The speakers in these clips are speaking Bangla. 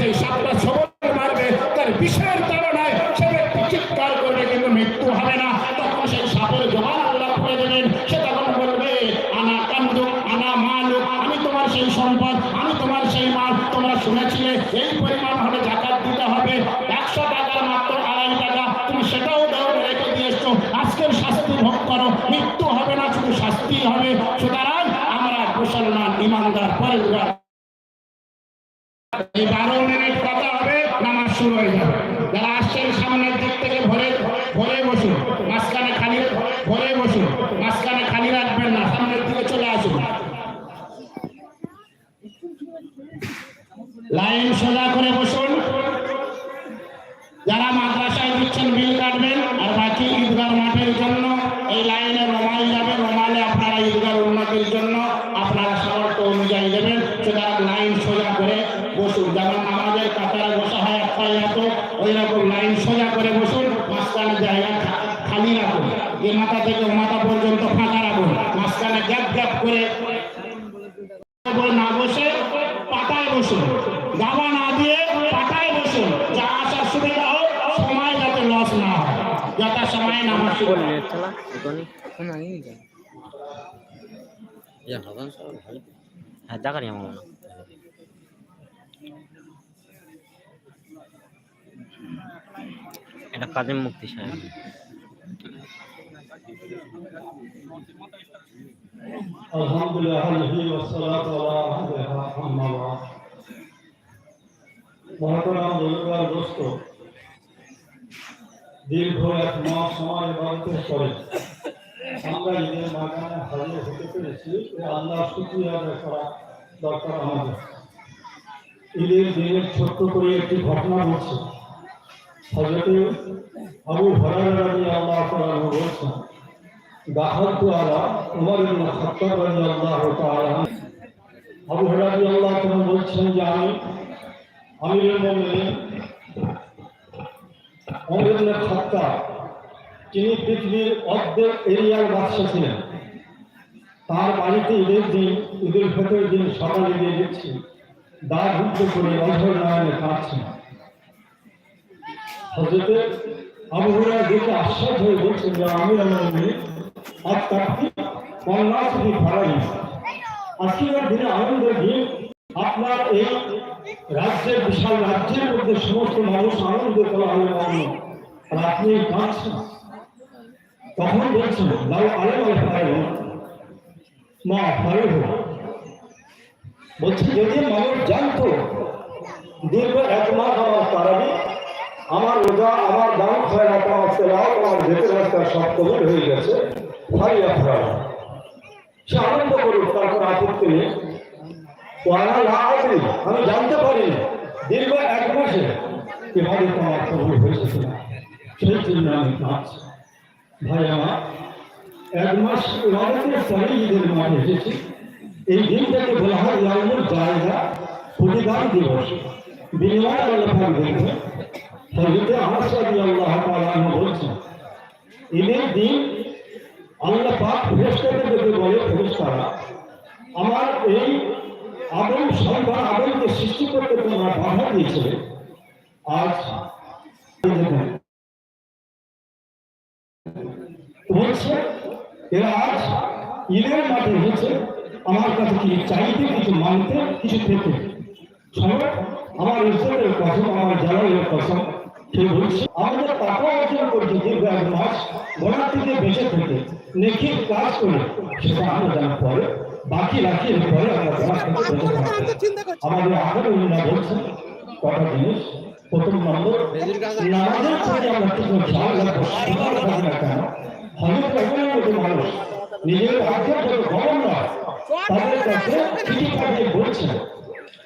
হবে সেই সাপটা সবল মারবে, তার বিষের তাড়নায় সে ব্যক্তি চিৎকার করবে, কিন্তু মৃত্যু হবে না। তখন সেই সাপের জবান আল্লাহ খুলে দেবেন। সে তখন বলবে, আনা কান্দু, আনা মালুক আমি তোমার সেই সম্পদ, আমি তোমার সেই মাল, তোমরা শুনেছিলে, এই পরিমাণ হলে জাকাত দিতে হবে। একশো টাকার মাত্র আড়াই টাকা, তুমি সেটাও দাও রেখে দিয়ে এসছো। আজকের শাস্তি ভোগ করো, মৃত্যু হবে না, শুধু শাস্তি হবে। সুতরাং আমরা মুসলমান, ইমানদার, পরেশগার এই মিনিট কথা হবে নামাজ শুরু হয়ে যাবে যারা আসছেন সামনের দিক থেকে ভরে ভরে বসুন মাঝখানে খালি ভরে বসুন মাঝখানে খালি রাখবেন না সামনের দিকে চলে আসুন লাইন সোজা করে বসুন যারা মাদ্রাসায় দিচ্ছেন বিল কাটবেন আর বাকি ঈদগার মাঠের জন্য এই লাইনে রমাল যাবে রমালে আপনারা ঈদগার উন্নতির জন্য আপনারা সামর্থ্য অনুযায়ী দেবেন সুতরাং লাইন সোজা করে বসুন যেমন আমাদের কাতারে বসা হয় এক পায়ে হাতে ওই রকম লাইন সোজা করে বসুন মাঝখানে জায়গা খা- খালি রাখুন এ মাথা থেকে ও মাথা পর্যন্ত ফাঁকা রাখুন মাঝখানে গ্যাপ গ্যাপ করে না বসে পাতায় বসুন দাবা না দিয়ে পাতায় বসুন যা আসার সুবিধা হোক, সময় যাতে লস না হয়। যথা সময় নি হ্যাঁ এটা কাজে মুক্তি সাহেব। الحمد لله والصلاة على أهلها أما بعد মহাতরাম রবিবার দোস্ত দীর্ঘ এক মাস সময় বাড়িতে পরে আমরা ঈদের মাগানে হাজির হতে পেরেছি এ আল্লাহ শুক্রিয়া আদায় করা দরকার আমাদের ঈদের দিনের ছোট্ট করে একটি ঘটনা বলছে হজরতে আবু হরার রাজি আল্লাহ তাআলা বলছেন দাখালতু আলা উমর ইবনে খাত্তাব রাদিয়াল্লাহু তাআলা। আবু হুরায়রা রাদিয়াল্লাহু তাআলা বলছেন যে, আমি আমিরুল মুমিনিন উমর ইবনে খাত্তাব, তিনি পৃথিবীর অর্ধেক এরিয়ার বাদশা ছিলেন তার বাড়িতে ঈদের দিন, ঈদুল ফিতরের দিন সকালে গিয়ে দেখছি দা রুদ্ধ করে অঝর নয়নে কাঁদছেন হজরতে হয়ে বলছেন আমি আর তাকে কন্যা থেকে ভাড়াই আজকের দিনে আনন্দের দিন আপনার এই রাজ্যের বিশাল রাজ্যের মধ্যে সমস্ত মানুষ আনন্দ করা হলে পাবো আর আপনি কাঁদছেন তখন বলছেন লাউ আল ফারেহ মা ফারেহ বলছি, যদি মানুষ জানতো দীর্ঘ এক মাস আমার তারাবি আমার রোজা, আমার দাম হয় খয়রাত আমার তেলাওয়াত আমার যেতে রাস্তা সব কবুল হয়ে গেছে। ভাই আপনারা সে আনন্দ করুক, তারপর আপত্তি নেই না আমি জানতে পারিনি। দীর্ঘ এক মাসে এভাবে তোমার কবুল হয়েছে সেই আমি ভাই আমার, এক মাস ইবাদতের পরে ঈদের মাঠে এসেছি। এই দিনটাকে বলা হয় ইয়ামুল জায়গা, প্রতিদান দিবস। বিনিময় হযরতে আনাস রাদিয়াল্লাহু তাআলা বলছেন ঈদের দিন আল্লাহ পাক ফেরেশতাদেরকে বলে, ফেরেশতারা, আমার এই আদম সন্তান আদমকে সৃষ্টি করতে তোমরা বাধা দিয়েছিলে, আজ বলছে এরা আজ ঈদের মাঠে এসেছে আমার কাছে কিছু চাইতে কিছু মানতে, কিছু পেতে আমার ইজ্জতের কসম, আমার জালালের কসম, সে বলছে, আমাদের টাকা অর্জন করছে দীর্ঘ এক মাস গোড়ার থেকে বেঁচে থেকে নেকির কাজ করে বাকি রাখি পরে আমরা গোড়া আমাদের আগের উন্নয়ন বলছে, কটা জিনিস? প্রথম নম্বর, নামাজের প্রতি আমরা মানুষ, নিজের গভর্নর তাদের কাছে চিঠি বলছেন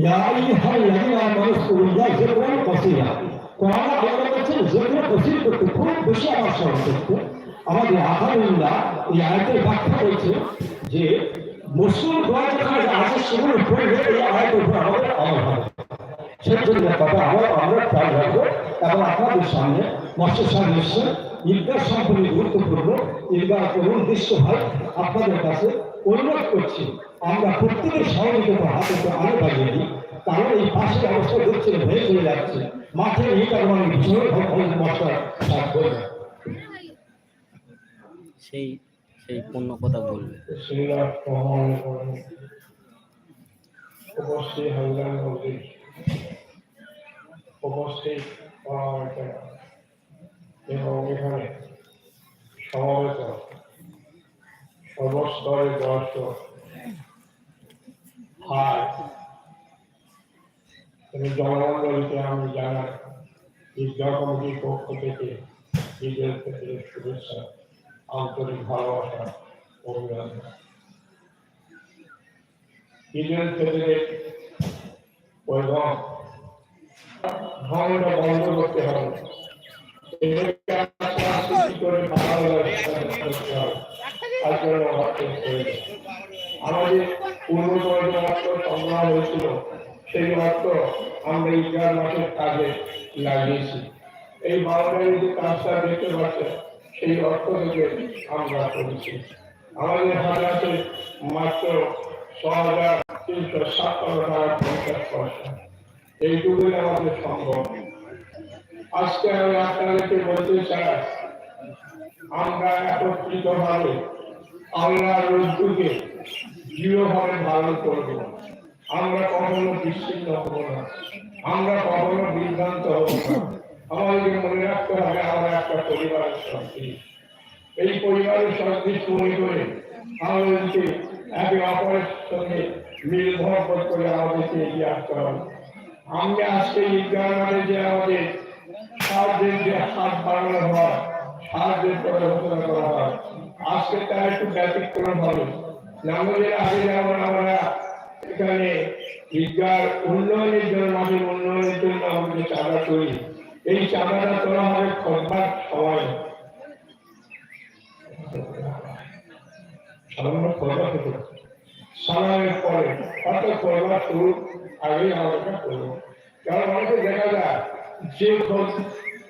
ইয়া আমানু বলেছেন যিকর কাসীর করতে খুব বেশি স্মরণ করতে আমাদের আহারুল্লাহ এই আয়াতের যে, মুসলিম দোয়া যেখানে আছে সেগুলো উপর কথা এবং আপনাদের সামনে মৎস্য এসছে ঈদগাহ সম্পর্কে গুরুত্বপূর্ণ। ঈদগাহ উদ্দেশ্য হয়, আপনাদের কাছে অনুরোধ করছি। আমরা প্রত্যেকের সহযোগিতা হাতে তো আলো বাজিয়ে দিই কারণ এই পাশের অবস্থা দেখছেন হয়ে চলে যাচ্ছে। মাঠে এই কারণে ভীষণ করবে সেই সেই পূর্ণ কথা বলবে। উপস্থিত পরামর্শনা এবং এখানে সমবেত সর্বস্তরের দর্শক। হাই এবং জনমন্ডলীকে আমি জানাই বিদ্যা কমিটির পক্ষ থেকে ঈদের থেকে শুভেচ্ছা, আন্তরিক ভালোবাসা, অভিনন্দন। ঈদের ক্ষেত্রে ধর্মটা বন্ধ করতে হবে। আমাদের পূর্ববর্তী অর্থ সংগ্রহ হয়েছিল। সেই অর্থ আমরা ঈদগাহ মাসের কাজে লাগিয়েছি। এই বাউন্ডারি যে কাজটা দেখতে পাচ্ছেন, সেই অর্থ থেকে আমরা করেছি আমাদের হাতে আছে মাত্র ছ হাজার তিনশো সাতান্ন টাকা পঞ্চাশ পয়সা। এইটুকুই আমাদের সম্ভব। আজকে আমি আপনাদেরকে বলতে চাই, আমরা একত্রিত ভাবে আল্লাহর রজ্জুকে দৃঢ়ভাবে ধারণ করব আমরা কখনো বিচ্ছিন্ন হব না। আমরা কখনো বিভ্রান্ত হব না। আমাদেরকে মনে রাখতে হবে, আমরা একটা পরিবারের সঙ্গে। এই পরিবারের সঙ্গে মনে করে আমাদেরকে একে অপরের সঙ্গে মহব্বত করে আমাদেরকে এগিয়ে আসতে হবে। আমি আজকে ঈদগাহ মানে যে আমাদের সাহায্যের যে হাত বাড়ানো হয়, সাহায্যের ঘোষণা করা হয়, আজকে তার একটু ব্যতিক্রম হবে। নামাজের আগে যেমন আমরা এখানে ঈদগার উন্নয়নের জন্য মাঠের উন্নয়নের জন্য আমাদের চাঁদা করি। এই চাঁদাটা তোলা হবে খোঁজবার সময়। আমরা করব কারণ অনেকে দেখা যায়, যে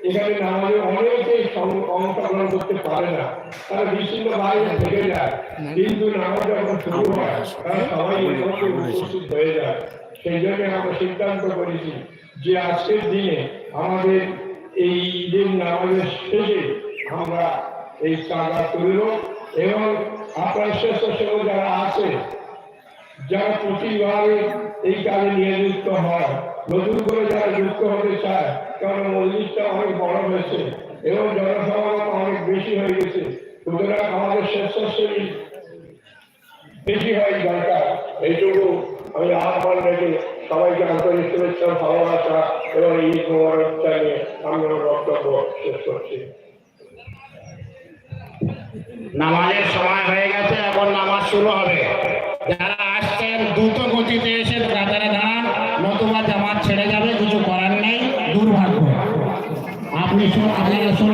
এখানে নামাজে অনেকেই সং- অংশগ্রহণ করতে পারে না। তারা বিচ্ছিন্ন বাইরে থেকে যায়। কিন্তু নামাজ যখন শুরু হয়, তারা সবাই এখানে উপস্থিত হয়ে যায়। সেই জন্য আমরা সিদ্ধান্ত করেছি যে আজকের দিনে আমাদের এই ঈদের নামাজের শেষে আমরা এই চাঁদা তুলব এবং আপনার স্বেচ্ছাসেবক যারা আছে, যারা প্রতিবারে এই কাজে নিয়োজিত হয় নতুন করে যারা যুক্ত হতে চায় কারণ মসজিদটা অনেক বড় হয়েছে এবং জনসমাগম অনেক বেশি হয়ে গেছে। সুতরাং আমাদের স্বেচ্ছাসেবী বেশি হয় দরকার। এইটুকু আমি আহ্বান রেখে সবাইকে আন্তরিক শুভেচ্ছা, ভালোবাসা এবং এই মোবারক জানিয়ে আমি বক্তব্য শেষ করছি। নামাজের সময় হয়ে গেছে, এখন নামাজ শুরু হবে। যারা আপনি শুন-